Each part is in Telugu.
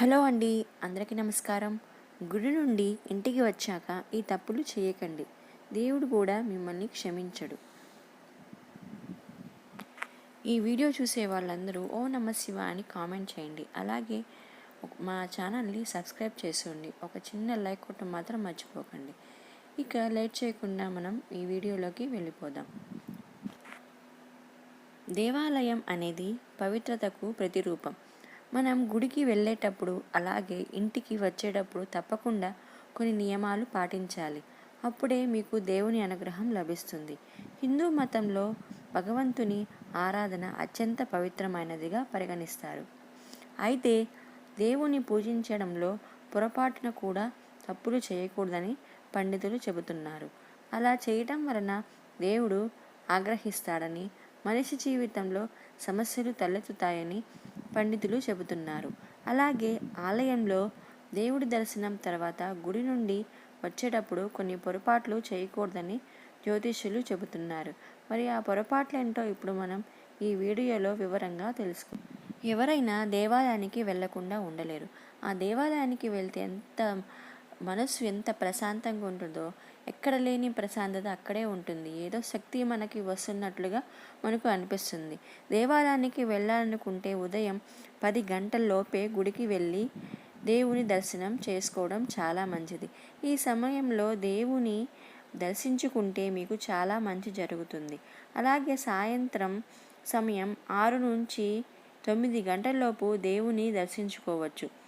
హలో అండి అందరికీ నమస్కారం. గుడి నుండి ఇంటికి వచ్చాక ఈ తప్పులు చేయకండి. దేవుడు కూడా మిమ్మల్ని క్షమించడు. ఈ వీడియో చూసే వాళ్ళందరూ ఓ నమ శివ అని కామెంట్ చేయండి. అలాగే మా ఛానల్ని సబ్స్క్రైబ్ చేసుకోండి. ఒక చిన్న లైక్ కొట్టడం మాత్రం మర్చిపోకండి. ఇక లేట్ చేయకుండా మనం ఈ వీడియోలోకి వెళ్ళిపోదాం. దేవాలయం అనేది పవిత్రతకు ప్రతిరూపం. మనం గుడికి వెళ్ళేటప్పుడు అలాగే ఇంటికి వచ్చేటప్పుడు తప్పకుండా కొన్ని నియమాలు పాటించాలి. అప్పుడే మీకు దేవుని అనుగ్రహం లభిస్తుంది. హిందూ మతంలో భగవంతుని ఆరాధన అత్యంత పవిత్రమైనదిగా పరిగణిస్తారు. అయితే దేవుని పూజించడంలో పొరపాటున కూడా తప్పులు చేయకూడదని పండితులు చెబుతున్నారు. అలా చేయటం వలన దేవుడు ఆగ్రహిస్తాడని మనిషి జీవితంలో సమస్యలు తలెత్తుతాయని పండితులు చెబుతున్నారు. అలాగే ఆలయంలో దేవుడి దర్శనం తర్వాత గుడి నుండి వచ్చేటప్పుడు కొన్ని పొరపాట్లు చేయకూడదని జ్యోతిష్యులు చెబుతున్నారు. మరి ఆ పొరపాట్లు ఏంటో ఇప్పుడు మనం ఈ వీడియోలో వివరంగా తెలుసుకు ఎవరైనా దేవాలయానికి వెళ్ళకుండా ఉండలేరు. ఆ దేవాలయానికి వెళ్తే ఎంత మనసు ఎంత ప్రశాంతంగా ఉంటుందో ఎక్కడ లేని ప్రశాంతత అక్కడే ఉంటుంది. ఏదో శక్తి మనకి వస్తున్నట్లుగా మనకు అనిపిస్తుంది. దేవాలయానికి వెళ్ళాలనుకుంటే ఉదయం పది గంటల్లోపే గుడికి వెళ్ళి దేవుని దర్శనం చేసుకోవడం చాలా మంచిది. ఈ సమయంలో దేవుని దర్శించుకుంటే మీకు చాలా మంచి జరుగుతుంది. అలాగే సాయంత్రం సమయం ఆరు నుంచి తొమ్మిది గంటలలోపు దేవుని దర్శించుకోవచ్చు.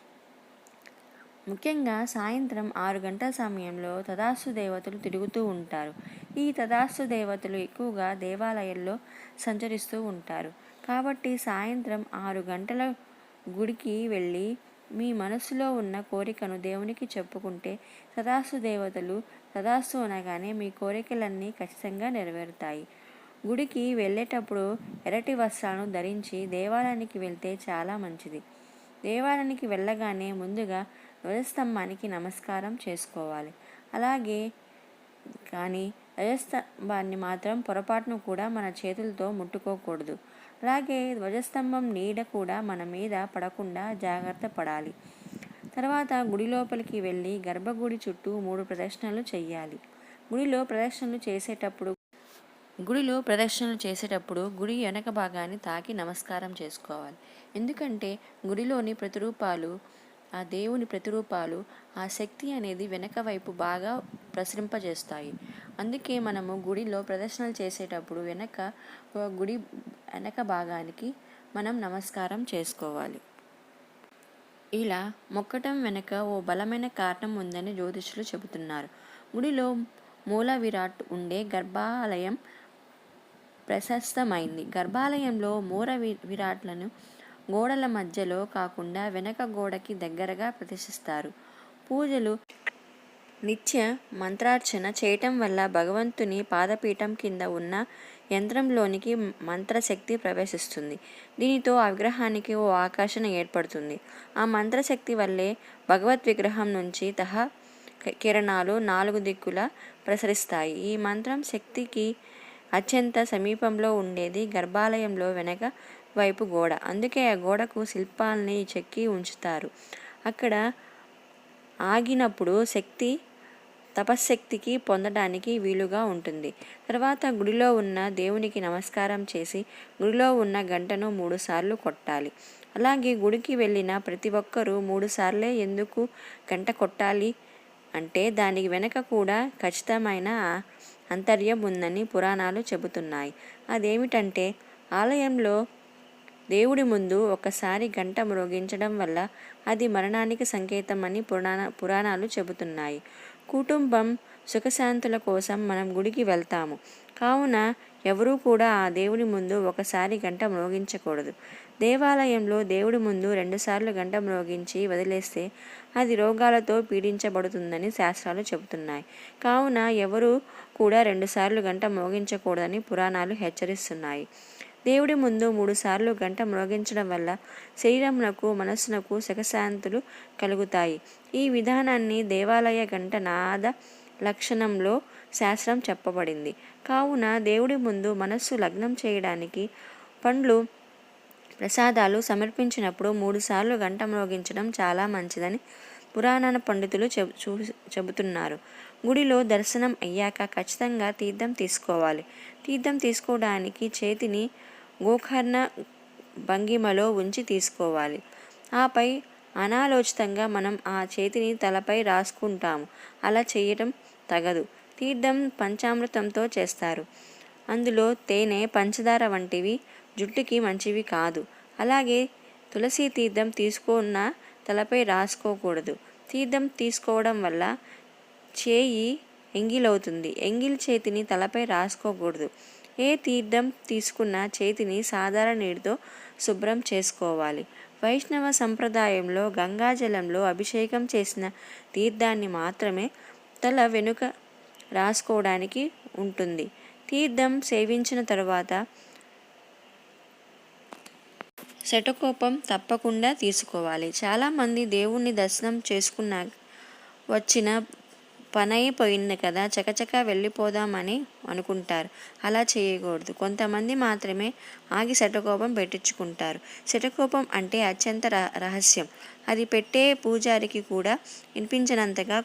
ముఖ్యంగా సాయంత్రం ఆరు గంటల సమయంలో తదాస్తు దేవతలు తిరుగుతూ ఉంటారు. ఈ తదాస్తు దేవతలు ఎక్కువగా దేవాలయాల్లో సంచరిస్తూ ఉంటారు. కాబట్టి సాయంత్రం ఆరు గంటల గుడికి వెళ్ళి మీ మనసులో ఉన్న కోరికను దేవునికి చెప్పుకుంటే తదాస్తు దేవతలు తదాస్తు అనగానే మీ కోరికలన్నీ ఖచ్చితంగా నెరవేరుతాయి. గుడికి వెళ్ళేటప్పుడు ఎర్రటి వస్త్రాలను ధరించి దేవాలయానికి వెళ్తే చాలా మంచిది. దేవాలయానికి వెళ్ళగానే ముందుగా ధ్వజస్తంభానికి నమస్కారం చేసుకోవాలి. అలాగే కానీ ధ్వజస్తంభాన్ని మాత్రం పొరపాటును కూడా మన చేతులతో ముట్టుకోకూడదు. అలాగే ధ్వజస్తంభం నీడ కూడా మన మీద పడకుండా జాగ్రత్త పడాలి. తర్వాత గుడి లోపలికి వెళ్ళి గర్భగుడి చుట్టూ మూడు ప్రదక్షిణలు చేయాలి గుడిలో ప్రదక్షిణలు చేసేటప్పుడు గుడిలో ప్రదక్షిణలు చేసేటప్పుడు గుడి వెనక భాగాన్ని తాకి నమస్కారం చేసుకోవాలి. ఎందుకంటే గుడిలోని ప్రతిరూపాలు ఆ దేవుని ప్రతిరూపాలు ఆ శక్తి అనేది వెనక వైపు బాగా ప్రసరింపజేస్తాయి. అందుకే మనము గుడిలో ప్రదర్శనలు చేసేటప్పుడు వెనక గుడి వెనక భాగానికి మనం నమస్కారం చేసుకోవాలి. ఇలా మొక్కటం వెనక ఓ బలమైన కారణం ఉందని జ్యోతిషులు చెబుతున్నారు. గుడిలో మూల విరాట్ ఉండే గర్భాలయం ప్రశస్తమైంది. గర్భాలయంలో మూల విరాట్లను గోడల మధ్యలో కాకుండా వెనక గోడకి దగ్గరగా ప్రతిష్ఠిస్తారు. పూజలు నిత్య మంత్రార్చన చేయటం వల్ల భగవంతుని పాదపీఠం కింద ఉన్న యంత్రంలోనికి మంత్రశక్తి ప్రవేశిస్తుంది. దీనితో ఆ విగ్రహానికి ఓ ఆకర్షణ ఏర్పడుతుంది. ఆ మంత్రశక్తి వల్లే భగవత్ విగ్రహం నుంచి తహ కిరణాలు నాలుగు దిక్కుల ప్రసరిస్తాయి. ఈ మంత్రం శక్తికి అత్యంత సమీపంలో ఉండేది. గర్భాలయంలో వెనక వైపు గోడ. అందుకే ఆ గోడకు శిల్పాలని చెక్కి ఉంచుతారు. అక్కడ ఆగినప్పుడు శక్తి తపశ్శక్తికి పొందడానికి వీలుగా ఉంటుంది. తర్వాత గుడిలో ఉన్న దేవునికి నమస్కారం చేసి గుడిలో ఉన్న గంటను మూడుసార్లు కొట్టాలి. అలాగే గుడికి వెళ్ళిన ప్రతి ఒక్కరూ మూడుసార్లే ఎందుకు గంట కొట్టాలి అంటే దానికి వెనక కూడా ఖచ్చితమైన అంతర్యం ఉందని పురాణాలు చెబుతున్నాయి. అదేమిటంటే ఆలయంలో దేవుడి ముందు ఒకసారి గంట మ్రోగించడం వల్ల అది మరణానికి సంకేతమని పురాణ పురాణాలు చెబుతున్నాయి. కుటుంబం సుఖశాంతుల కోసం మనం గుడికి వెళ్తాము. కావున ఎవరూ కూడా ఆ దేవుడి ముందు ఒకసారి గంట మ్రోగించకూడదు దేవాలయంలో దేవుడి ముందు రెండుసార్లు గంట మ్రోగించి వదిలేస్తే అది రోగాలతో పీడించబడుతుందని శాస్త్రాలు చెబుతున్నాయి. కావున ఎవరూ కూడా రెండుసార్లు గంట మోగించకూడదని పురాణాలు హెచ్చరిస్తున్నాయి. దేవుడి ముందు మూడుసార్లు గంట మ్రోగించడం వల్ల శరీరమునకు మనస్సునకు సుఖశాంతులు కలుగుతాయి. ఈ విధానాన్ని దేవాలయ గంట నాద లక్షణంలో శాస్త్రం చెప్పబడింది. కావున దేవుడి ముందు మనస్సు లగ్నం చేయడానికి పండ్లు ప్రసాదాలు సమర్పించినప్పుడు మూడుసార్లు గంట మ్రోగించడం చాలా మంచిదని పురాణ పండితులు చెబు చూ చెబుతున్నారు. గుడిలో దర్శనం అయ్యాక ఖచ్చితంగా తీర్థం తీసుకోవాలి. తీర్థం తీసుకోవడానికి చేతిని గోకర్ణ భంగిమలో ఉంచి తీసుకోవాలి. ఆపై అనాలోచితంగా మనం ఆ చేతిని తలపై రాసుకుంటాము. అలా చేయటం తగదు. తీర్థం పంచామృతంతో చేస్తారు. అందులో తేనె పంచదార వంటివి జుట్టుకి మంచివి కాదు. అలాగే తులసి తీర్థం తీసుకున్న తలపై రాసుకోకూడదు. తీర్థం తీసుకోవడం వల్ల చేయి ఎంగిలవుతుంది. ఎంగిల్ చేతిని తలపై రాసుకోకూడదు. ఏ తీర్థం తీసుకున్న చేతిని సాధారణ నీటితో శుభ్రం చేసుకోవాలి. వైష్ణవ సంప్రదాయంలో గంగాజలంలో అభిషేకం చేసిన తీర్థాన్ని మాత్రమే తల వెనుక రాసుకోవడానికి ఉంటుంది. తీర్థం సేవించిన తర్వాత శటకోపం తప్పకుండా తీసుకోవాలి. చాలామంది దేవుణ్ణి దర్శనం చేసుకున్న వచ్చిన పనైపోయింది కదా చకచక వెళ్ళిపోదామని అనుకుంటారు. అలా చేయకూడదు. కొంతమంది మాత్రమే ఆగి శటకోపం పెట్టించుకుంటారు. శటకోపం అంటే అత్యంత రహస్యం. అది పెట్టే పూజారికి కూడా వినిపించినంతగా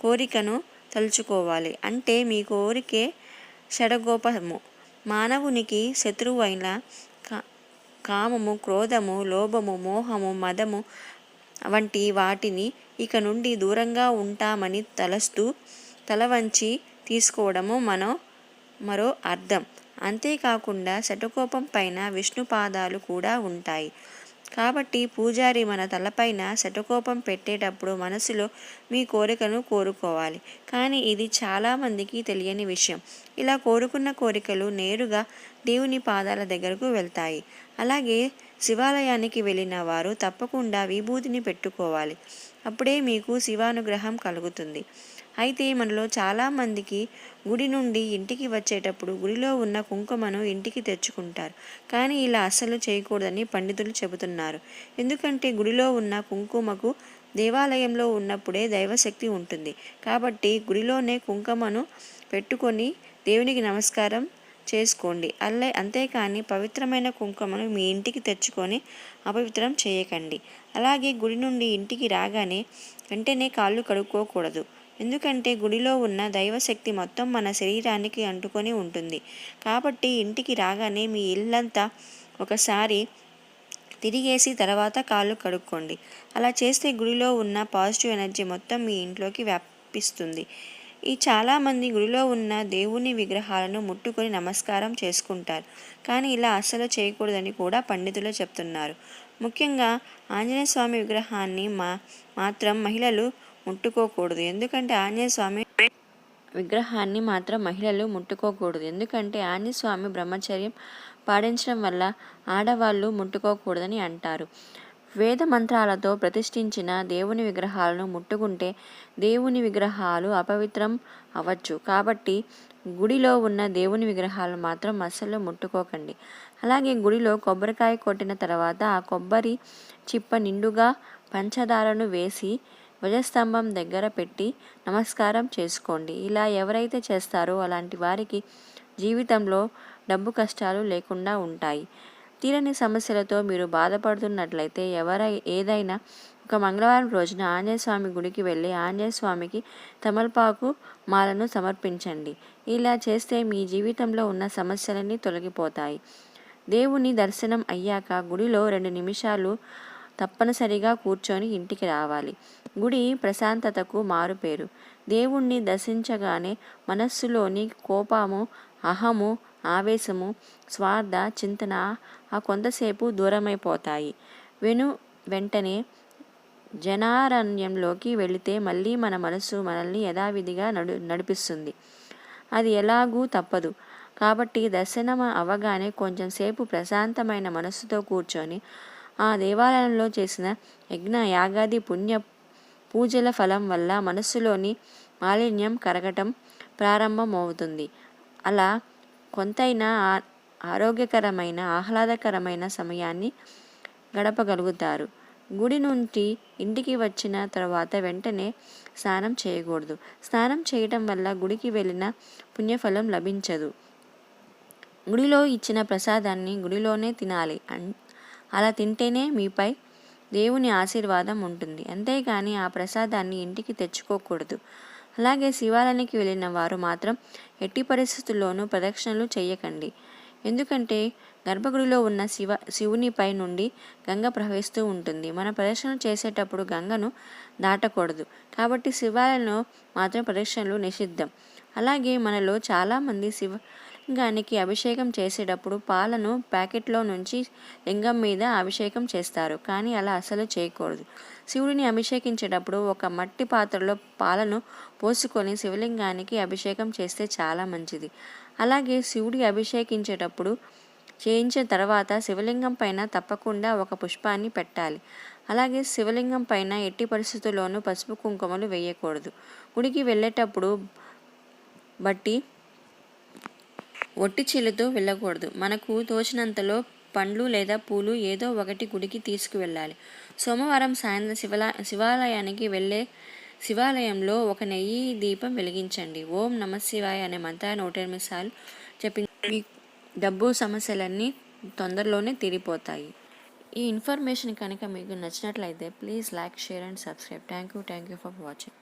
కోరికను తలుచుకోవాలి. అంటే మీ కోరికే షడగోపము. మానవునికి శత్రువు అయిన కామము క్రోధము లోభము మోహము మదము వంటి వాటిని ఇక నుండి దూరంగా ఉంటామని తలస్తూ తల వంచి తీసుకోవడము మనం మరో అర్థం. అంతేకాకుండా శటకోపం పైన విష్ణు పాదాలు కూడా ఉంటాయి. కాబట్టి పూజారి మన తలపైన శటకోపం పెట్టేటప్పుడు మనసులో మీ కోరికను కోరుకోవాలి. కానీ ఇది చాలామందికి తెలియని విషయం. ఇలా కోరుకున్న కోరికలు నేరుగా దేవుని పాదాల దగ్గరకు వెళ్తాయి. అలాగే శివాలయానికి వెళ్ళిన వారు తప్పకుండా విభూతిని పెట్టుకోవాలి. అప్పుడే మీకు శివానుగ్రహం కలుగుతుంది. అయితే మనలో చాలామందికి గుడి నుండి ఇంటికి వచ్చేటప్పుడు గుడిలో ఉన్న కుంకుమను ఇంటికి తెచ్చుకుంటారు. కానీ ఇలా అస్సలు చేయకూడదని పండితులు చెబుతున్నారు. ఎందుకంటే గుడిలో ఉన్న కుంకుమకు దేవాలయంలో ఉన్నప్పుడే దైవశక్తి ఉంటుంది. కాబట్టి గుడిలోనే కుంకుమను పెట్టుకొని దేవునికి నమస్కారం చేసుకోండి. అల్లే అంతేకాని పవిత్రమైన కుంకుమను మీ ఇంటికి తెచ్చుకొని అపవిత్రం చేయకండి. అలాగే గుడి నుండి ఇంటికి రాగానే వెంటనే కాళ్ళు కడుక్కోకూడదు. ఎందుకంటే గుడిలో ఉన్న దైవశక్తి మొత్తం మన శరీరానికి అంటుకొని ఉంటుంది. కాబట్టి ఇంటికి రాగానే మీ ఇల్లంతా ఒకసారి తిరిగేసి తర్వాత కాళ్ళు కడుక్కోండి. అలా చేస్తే గుడిలో ఉన్న పాజిటివ్ ఎనర్జీ మొత్తం మీ ఇంట్లోకి వ్యాపిస్తుంది. ఈ చాలామంది గుడిలో ఉన్న దేవుని విగ్రహాలను ముట్టుకొని నమస్కారం చేసుకుంటారు. కానీ ఇలా అస్సలు చేయకూడదని కూడా పండితులు చెప్తున్నారు. ముఖ్యంగా ఆంజనేయ స్వామి విగ్రహాన్ని మా మాత్రం మహిళలు ముట్టుకోకూడదు. ఎందుకంటే ఆంజనేయ స్వామి విగ్రహాన్ని మాత్రం మహిళలు ముట్టుకోకూడదు. ఎందుకంటే ఆంజనేయ స్వామి బ్రహ్మచర్యం పాటించడం వల్ల ఆడవాళ్ళు ముట్టుకోకూడదని అంటారు. వేద మంత్రాలతో ప్రతిష్ఠించిన దేవుని విగ్రహాలను ముట్టుకుంటే దేవుని విగ్రహాలు అపవిత్రం అవ్వచ్చు. కాబట్టి గుడిలో ఉన్న దేవుని విగ్రహాలు మాత్రం అస్సలు ముట్టుకోకండి. అలాగే గుడిలో కొబ్బరికాయ కొట్టిన తర్వాత ఆ కొబ్బరి చిప్ప నిండుగా పంచదారను వేసి ధ్వజస్తంభం దగ్గర పెట్టి నమస్కారం చేసుకోండి. ఇలా ఎవరైతే చేస్తారో అలాంటి వారికి జీవితంలో డబ్బు కష్టాలు లేకుండా ఉంటాయి. తీరని సమస్యలతో మీరు బాధపడుతున్నట్లయితే ఎవరై ఏదైనా ఒక మంగళవారం రోజున ఆంజనేయ స్వామి గుడికి వెళ్ళి ఆంజనేయ స్వామికి తమలపాకు మాలను సమర్పించండి. ఇలా చేస్తే మీ జీవితంలో ఉన్న సమస్యలన్నీ తొలగిపోతాయి. దేవుని దర్శనం అయ్యాక గుడిలో రెండు నిమిషాలు తప్పనిసరిగా కూర్చొని ఇంటికి రావాలి. గుడి ప్రశాంతతకు మారుపేరు. దేవుణ్ణి దర్శించగానే మనస్సులోని కోపము అహము ఆవేశము స్వార్థ చింతన ఆ కొంతసేపు దూరమైపోతాయి. వెను వెంటనే జనారణ్యంలోకి వెళితే మళ్ళీ మన మనసు మనల్ని యథావిధిగా నడు నడిపిస్తుంది. అది ఎలాగూ తప్పదు. కాబట్టి దర్శనం అవగానే కొంచెం సేపు ప్రశాంతమైన మనస్సుతో కూర్చొని ఆ దేవాలయంలో చేసిన యజ్ఞ యాగాది పుణ్య పూజల ఫలం వల్ల మనస్సులోని మాలిన్యం కరగటం ప్రారంభమవుతుంది. అలా కొంతైనా ఆరోగ్యకరమైన ఆహ్లాదకరమైన సమయాన్ని గడపగలుగుతారు. గుడి నుండి ఇంటికి వచ్చిన తర్వాత వెంటనే స్నానం చేయకూడదు. స్నానం చేయటం వల్ల గుడికి వెళ్ళిన పుణ్యఫలం లభించదు. గుడిలో ఇచ్చిన ప్రసాదాన్ని గుడిలోనే తినాలి. అలా తింటేనే మీపై దేవుని ఆశీర్వాదం ఉంటుంది. అంతేగాని ఆ ప్రసాదాన్ని ఇంటికి తెచ్చుకోకూడదు. అలాగే శివాలయానికి వెళ్ళిన వారు మాత్రం ఎట్టి పరిస్థితుల్లోనూ ప్రదక్షిణలు చేయకండి. ఎందుకంటే గర్భగుడిలో ఉన్న శివ శివునిపై నుండి గంగ ప్రవహిస్తూ ఉంటుంది. మన ప్రదక్షిణ చేసేటప్పుడు గంగను దాటకూడదు. కాబట్టి శివాలయంలో మాత్రం ప్రదక్షిణలు నిషిద్ధం. అలాగే మనలో చాలామంది శివ లింగానికి అభిషేకం చేసేటప్పుడు పాలను ప్యాకెట్లో నుంచి లింగం మీద అభిషేకం చేస్తారు. కానీ అలా అసలు చేయకూడదు. శివుడిని అభిషేకించేటప్పుడు ఒక మట్టి పాత్రలో పాలను పోసుకొని శివలింగానికి అభిషేకం చేస్తే చాలా మంచిది. అలాగే శివుడి అభిషేకించేటప్పుడు చేయించిన తర్వాత శివలింగం పైన తప్పకుండా ఒక పుష్పాన్ని పెట్టాలి. అలాగే శివలింగం పైన ఎట్టి పరిస్థితుల్లోనూ పసుపు కుంకుమలు వేయకూడదు. గుడికి వెళ్ళేటప్పుడు బట్టి ఒట్టి చీలతో వెళ్ళకూడదు. మనకు తోచినంతలో పండ్లు లేదా పూలు ఏదో ఒకటి గుడికి తీసుకువెళ్ళాలి. సోమవారం సాయంత్రం శివలా శివాలయానికి వెళ్ళే శివాలయంలో ఒక నెయ్యి దీపం వెలిగించండి. ఓం నమ శివాయ అనే మంత్రాన్ని నూట ఎనిమిది సార్లు చెప్పి మీ డబ్బు సమస్యలన్నీ తొందరలోనే తీరిపోతాయి. ఈ ఇన్ఫర్మేషన్ కనుక మీకు నచ్చినట్లయితే please like share and subscribe. Thank you thank you for watching.